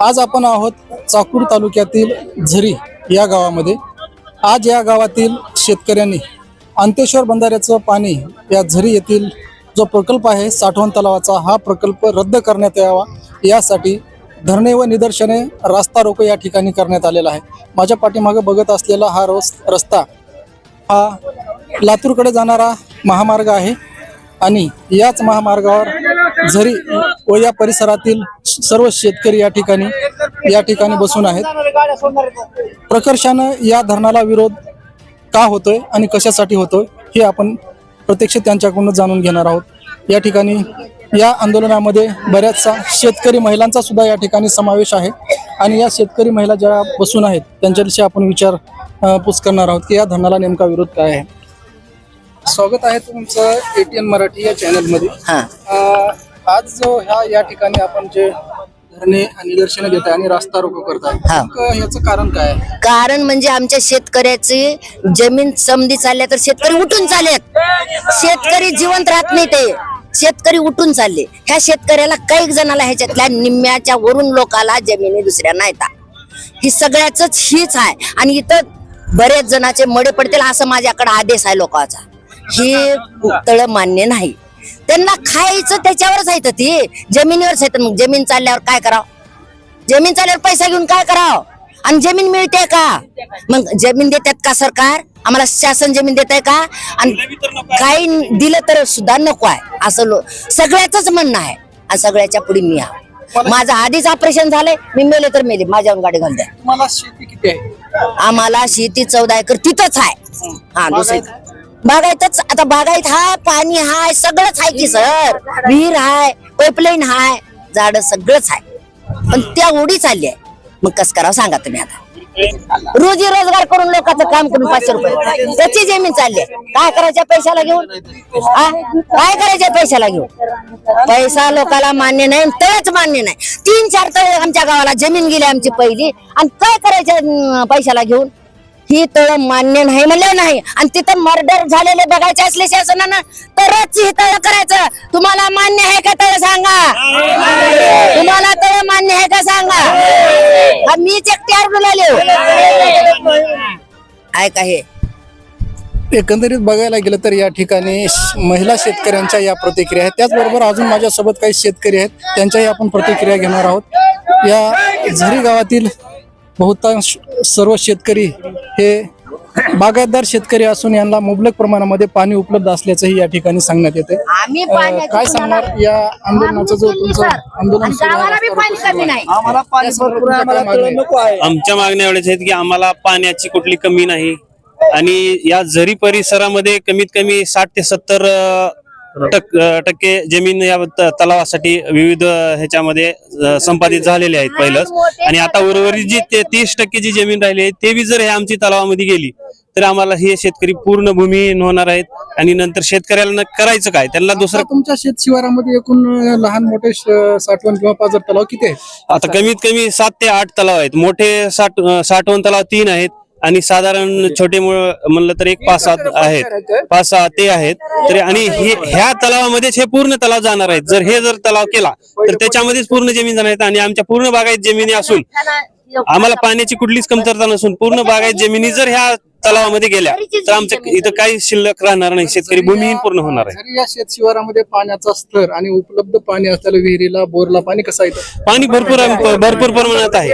आज आपण आहोत चाकूर तालुक्यातील झरी या गावामध्ये. आज या गावातील शेतकऱ्यांनी अंतेश्वर बंधाऱ्याचं पाणी या झरी येथील जो प्रकल्प आहे साठवण तलावाचा हा प्रकल्प रद्द करण्यात यावा. यासाठी धरणे व निदर्शने रास्ता रोको या ठिकाणी करण्यात आलेला आहे. माझ्या पाठीमागे बघत असलेला हा रोस रस्ता हा लातूरकडे जाणारा महामार्ग आहे आणि याच महामार्गावर झरी व या परिसरातील सर्व शेतकरी या ठिकाणी या ठिकाणी बसून आहेत. प्रकर्षानं या धरणाला विरोध का होतोय आणि कशासाठी होतोय हे आपण प्रत्यक्ष त्यांच्याकडून जाणून घेणार आहोत. या ठिकाणी या आंदोलनामध्ये बऱ्याचशा शेतकरी महिलांचा सुद्धा या ठिकाणी समावेश आहे आणि या शेतकरी महिला ज्या बसून आहेत त्यांच्याविषयी आपण विचार पूस करणार आहोत की या धरणाला नेमका विरोध काय आहे. स्वागत आहे तुमचं एटीएन मराठी या चॅनलमध्ये हा. आज जो ह्या या ठिकाणी आपण जे धरणे निदर्शनं देत आहे आणि रास्ता रोको करताय. हा. नेमकं ह्याचं कारण काय आहे? कारण म्हणजे आमच्या शेतकऱ्याची जमीन समधी चालल्या तर शेतकरी उठून चाललेत. शेतकरी जिवंत राहत नाही ते. शेतकरी उठून चालले. ह्या शेतकऱ्याला काही जणाला ह्याच्यातल्या निम्म्याच्या वरून लोकाला जमिनी दुसऱ्यांना येतात ही सगळ्याच हीच आहे. आणि इथं बरेच जणाचे मडे पडतील असं माझ्याकडे आदेश आहे लोकांचा. ही तळ मान्य नाही. त्यांना खायचं त्याच्यावरच आहे ती. जमिनीवरच आहे मग जमीन चालल्यावर काय करावं? जमीन चालल्यावर पैसा घेऊन काय करावं? आणि जमीन मिळते का? मग जमीन देतात का सरकार? आम्हाला शासन जमीन देत आहे का? आणि काही दिलं तर सुद्धा नको आहे. असं सगळ्याच म्हणणं आहे. आणि सगळ्याच्या पुढे मी आहे. माझं आधीच ऑपरेशन झालंय. मी मेले तर मेले. माझ्यावर गाडी घालते. आम्हाला शेती चौदा एकर तिथंच आहे. हा. दुसरी बागायतच आता बागायत हाय पाणी हाय सगळंच आहे की सर. विहीर हाय पाईपलाईन हाय झाड सगळंच आहे पण त्या उडी चालली आहे. मग कस करावं सांगा तुम्ही आता? रोजी रोजगार करून लोकांचं काम करून पाचशे रुपये. त्याची जमीन चालली आहे. काय करायच्या पैशाला घेऊन? काय करायच्या पैशाला घेऊन? पैसा लोकाला मान्य नाही तळच मान्य नाही. तीन चार तळ आमच्या गावाला जमीन गेली आमची पहिली. आणि काय करायच्या पैशाला घेऊन? ही तळ मान्य नाही म्हणलं नाही. आणि तिथं मर्डर झालेले बघायचे असले शासनानं तरच ही तळ करायचं. तुम्हाला मान्य आहे का तळ सांगा? तुम्हाला तळ मान्य आहे का सांगा? मी मीच अडून बोलाले ऐका हे. एकंदरीत बघायला गेलं तर या ठिकाणी महिला शेतकऱ्यांच्या या प्रतिक्रिया आहेत. त्याचबरोबर अजून माझ्यासोबत काही शेतकरी आहेत. त्यांच्याही आपण प्रतिक्रिया घेणार आहोत. या झरी गावातील बहुतांश सर्व शेतकरी हे बागायतदार शेतकरी असून यांना मुबलक प्रमाणामध्ये पाणी उपलब्ध असल्याचंही या ठिकाणी सांगण्यात येते काय सांगणार या आंदोलनाचं जो तुमचं आंदोलन सुरू आहे, गावाला बी रस्ता पाणी रोको सुरू कमी आहे. नाही आम्हाला पाणी भरपूर आहे, आम्हाला तळ नको आहे. आमच्या मागण्या एवढ्याच आहेत की आम्हाला पाण्याची कुठली कमी नाही आणि या झरी परिसरामध्ये कमीत कमी साठ ते सत्तर टक्के जमीन या तलावासाठी विविध ह्याच्यामध्ये संपादित झालेले आहेत पहिलंच. आणि आता उर्वरित जी ते तीस टक्के जी जमीन राहिली आहे ते बी जर हे आमची तलावामध्ये गेली तर आम्हाला हे शेतकरी पूर्ण भूमिहीन होणार आहेत. आणि नंतर शेतकऱ्याला न करायचं काय? त्यांना दुसरं तुमच्या शेत शिवारामध्ये एकूण लहान मोठे साठवण किंवा पाजर तलाव किती आहेत? आता कमीत कमी सात ते आठ तलाव आहेत. मोठे साठ साठवण तलाव तीन आहेत. आणि साधारण छोटे मुळ- म्हणलं तर एक पाच सात आहेत. पाच सहा ते आहेत. तरी आणि हे ह्या तलावामध्येच हे पूर्ण तलाव जाणार आहेत. जर हे जर तलाव केला तर त्याच्यामध्येच पूर्ण जमीन जाणार आहेत आणि आमच्या पूर्ण बागायत जमिनी असून आम्हाला पाण्याची कुठलीच कमतरता नसून पूर्ण बागायत जमिनी जर ह्या तलावामध्ये गेल्या. तर आमचं इथं काही शिल्लक राहणार नाही. शेतकरी भूमिहीन पूर्ण होणार आहे. जरी या शेत शिवारामध्ये पाण्याचा स्तर आणि उपलब्ध पाणी असलेल्या विहिरीला बोरला पाणी कसं येतं पाणी भरपूर आहे- भरपूर प्रमाणात आहे.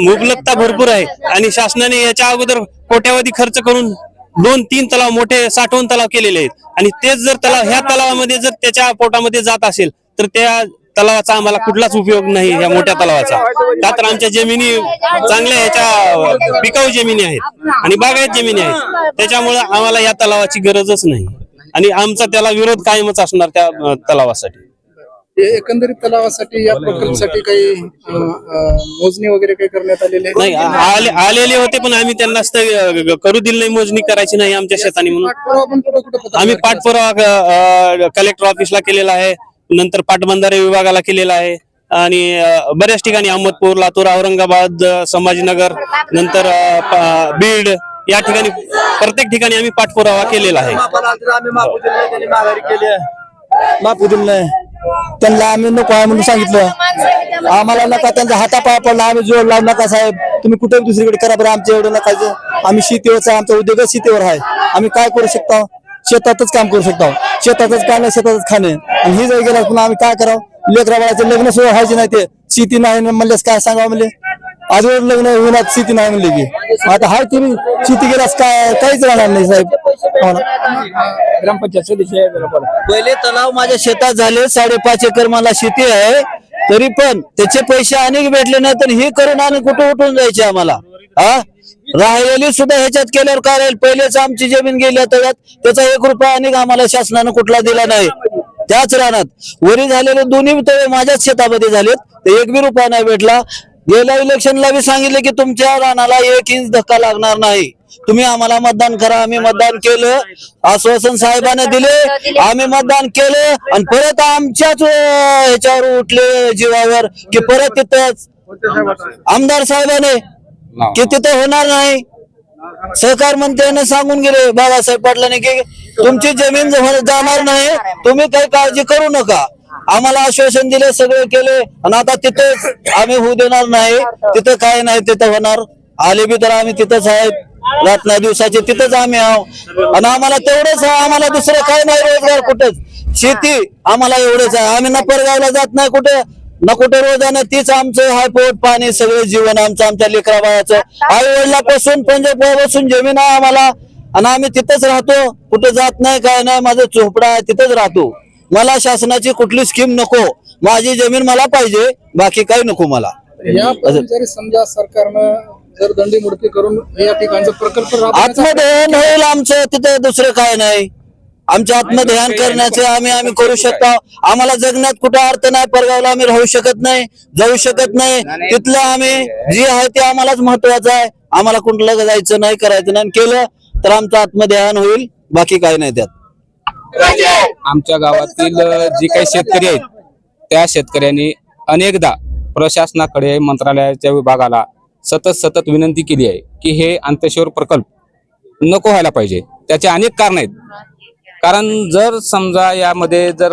मुबलकता भरपूर आहे. आणि शासनाने याच्या अगोदर कोट्यावधी खर्च करून दोन तीन तलाव मोठे साठवण तलाव केलेले आहेत. आणि तेच जर तलाव ह्या तलावामध्ये जर त्याच्या पोटामध्ये जात असेल तर त्या तलावाचा आम्हाला कुठलाच उपयोग नाही या मोठ्या तलावाचा. का तर आमच्या जमिनी चांगल्या ह्याच्या पिकाऊ जमिनी आहेत आणि बागायत जमिनी आहेत. त्याच्यामुळे आम्हाला या तलावाची गरजच नाही. आणि आमचा त्याला विरोध कायमच असणार त्या तलावासाठी. एकंदरीत तलावासाठी या प्रकल्पासाठी काही मोजणी वगैरे काही करण्यात आलेली आहे? नाही आलेले होते पण आम्ही त्यांना करू दिली नाही मोजणी करायची नाही आमच्या शेताने म्हणून. आम्ही? पाठपुरावा कलेक्टर ऑफिसला केलेला आहे. नंतर पाटबंधारे विभागाला केलेला आहे. आणि बऱ्याच ठिकाणी अहमदपूर लातूर औरंगाबाद संभाजीनगर नंतर बीड या ठिकाणी प्रत्येक ठिकाणी आम्ही पाठपुरावा केलेला आहे. माफू दिलं नाही त्यांना आम्ही नको आहे म्हणून सांगितलं. आम्हाला नका त्यांचा हातापाया पडला आम्ही जोड लावू नका साहेब. तुम्ही कुठे दुसरीकडे करा बरं आमच्या एवढं नका आम्ही शेतीवरचा आमचा उद्योगच शेतीवर आहे. आम्ही काय करू शकतो? शेतातच काम करू शकतो. शेतातच नाही शेतातच खाणे. आणि ही जर गेला पुन्हा आम्ही काय करावं? लेकरा बाळाचं लग्न सुद्धा व्हायचे नाही ते. शेती नाही म्हणल्यास काय सांगावं म्हणले? आजवर लग्न होणार शेती नाही म्हणले की. आता हाय तुम्ही. शेती गेल्यास काय काहीच राहणार नाही साहेब. हो ना. ग्रामपंचायत सदस्य आहे जरा बरं. पहिले तलाव माझ्या शेतात झाले. साडेपाच एकर मला शेती आहे. तरी पण त्याचे पैसे अनेक भेटले नाही तर हे करून आणि कुठं उठून जायचे आम्हाला? हा? राहिलेली सुद्धा ह्याच्यात केल्यावर काय राहील? पहिलेच आमची जमीन गेली तळ्यात त्याचा एक रुपया अनेक आम्हाला शासनानं कुठला दिला नाही. त्याच रानात. वरी झालेले दोन्ही तळे माझ्याच शेतामध्ये झालेत. तर एक बी रुपया नाही भेटला. गेल्या इलेक्शनला बी सांगितले की तुमच्या रानाला एक इंच धक्का लागणार नाही. तुम्ही आम्हाला मतदान करा. आम्ही मतदान केलं. आश्वासन साहेबांना दिले. आम्ही मतदान केलं. आणि परत आमच्याच ह्याच्यावर उठले जीवावर की परत तिथंच आमदार साहेबाने की तिथं होणार नाही. सहकार मंत्र्यांना सांगून गेले बाबासाहेब पाटलांनी की तुमची जमीन जाणार नाही तुम्ही काही काळजी करू नका. आम्हाला आश्वासन दिले सगळे केले आणि आता तिथेच आम्ही होऊ देणार नाही. तिथं काय नाही तिथं होणार. आले बी तर आम्ही तिथंच आहेत. नाही दिवसाचे तिथंच आम्ही आहो. आणि आम्हाला तेवढंच आहे आम्हाला दुसरं काय नाही रोजगार कुठंच. शेती आम्हाला एवढंच आहे. आम्ही ना परगावला जात नाही कुठे. ना कुठे रोजानं तीच आमचं हाय पोट पाणी सगळं जीवन आमचं आमच्या लेकरा बाळाचं. आई वडिलापासून पंजाबापासून जमीन आहे आम्हाला. आणि आम्ही तिथंच राहतो. कुठं जात नाही काय नाही माझं चोपडा आहे तिथंच राहतो. मला शासनाची कुठली स्कीम नको. माझी जमीन मला पाहिजे बाकी काही नको मला. या जरी समजा सरकारनं जर दंडी मुडकी करून या ठिकाणचा प्रकल्प आत्मध्यान होईल आमचं तिथं दुसरं काय नाही. आमच्या आत्मध्यान करण्याचे आम्ही आम्ही करू शकतो. आम्हाला जगण्यात कुठं अर्थ नाही परगावला आम्ही राहू शकत नाही जाऊ शकत नाही. तिथलं आम्ही जे आहे ते आम्हालाच महत्वाचं आहे. आम्हाला कुठलं जायचं नाही करायचं नाही आणि केलं तर आमचं आत्मध्यान होईल. बाकी काही नाही त्यात. आमच्या गावातील जी काही शेतकरी आहेत त्या शेतकऱ्यांनी अनेकदा प्रशासनाकडे मंत्रालयाच्या विभागाला सतत सतत विनंती केली आहे की हे अंत्यशोर प्रकल्प नको व्हायला पाहिजे. त्याचे अनेक कारण आहेत. कारण जर समजा यामध्ये जर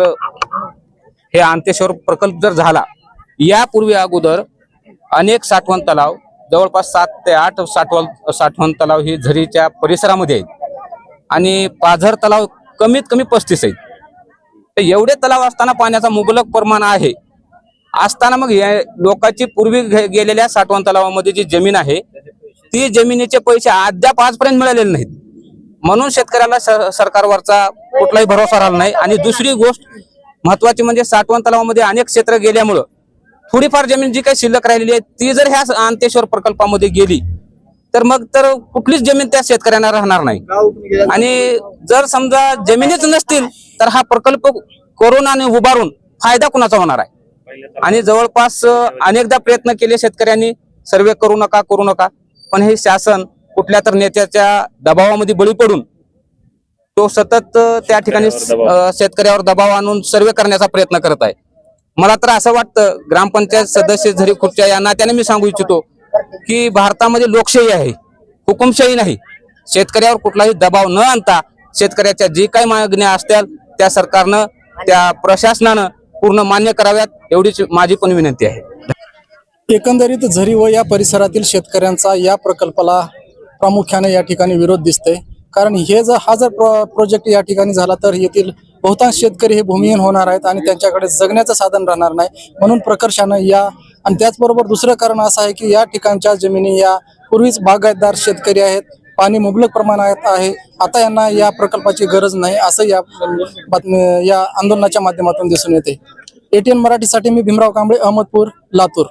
हे अंतेश्वर प्रकल्प जर झाला यापूर्वी अगोदर अनेक साठवण तलाव जवळपास सात ते आठ साठवण साठवण तलाव ही झरीच्या परिसरामध्ये आहेत. आणि पाझर तलाव कमीत कमी पस्तीस आहेत. तर एवढे तलाव असताना पाण्याचा मुबलक प्रमाण आहे. असताना मग या लोकांची पूर्वी घे- गेलेल्या साठवण तलावामध्ये जी जमीन आहे ती जमिनीचे पैसे अद्याप आजपर्यंत मिळालेले नाहीत. म्हणून शेतकऱ्याला सरकारवरचा कुठलाही भरोसा राहिला नाही. आणि दुसरी गोष्ट महत्वाची म्हणजे साठवण तलावामध्ये अनेक क्षेत्र गेल्यामुळं थोडीफार जमीन जी काही शिल्लक राहिलेली आहे ती जर ह्या अंतेश्वर प्रकल्पामध्ये गेली तर मग तर कुठलीच जमीन त्या शेतकऱ्यांना राहणार नाही. आणि जर समजा जमिनीच नसतील तर हा प्रकल्प करून आणि उभारून फायदा कुणाचा होणार आहे? आणि जवळपास अनेकदा प्रयत्न केले शेतकऱ्यांनी सर्वे करू नका करू नका पण हे शासन कुठल्या तर नेत्याच्या दबावामध्ये बळी पडून तो सतत त्या ठिकाणी शेतकऱ्यावर दबाव. आणून सर्वे करण्याचा प्रयत्न करत आहे. मला तर असं वाटतं ग्रामपंचायत सदस्य झरी खुर्च्या या नात्याने मी सांगू इच्छितो की भारतामध्ये लोकशाही आहे हुकुमशाही नाही. शेतकऱ्यावर कुठलाही दबाव न आणता शेतकऱ्याच्या जी काही मागण्या असतील त्या सरकारनं त्या प्रशासनानं पूर्ण मान्य कराव्यात एवढीच माझी पण विनंती आहे. एकंदरीत झरी व या परिसरातील शेतकऱ्यांचा या प्रकल्पाला प्रामुख्याने या ठिकाणी विरोध दिसतोय. कारण हे जर हा जर प्रो प्रोजेक्ट या ठिकाणी झाला तर येथील बहुतांश शेतकरी हे भूमिहीन होणार आहेत आणि त्यांच्याकडे जगण्याचं साधन राहणार नाही. म्हणून प्रकर्षानं या आणि त्याचबरोबर दुसरं कारण असं आहे की या ठिकाणच्या जमिनी या पूर्वीच बागायतदार शेतकरी आहेत. पाणी मुबलक प्रमाणात आहे. आता यांना या प्रकल्पाची गरज नाही असं या बातमी या आंदोलनाच्या माध्यमातून दिसून येते. एटीएन मराठीसाठी मी भीमराव कांबळे अहमदपूर लातूर.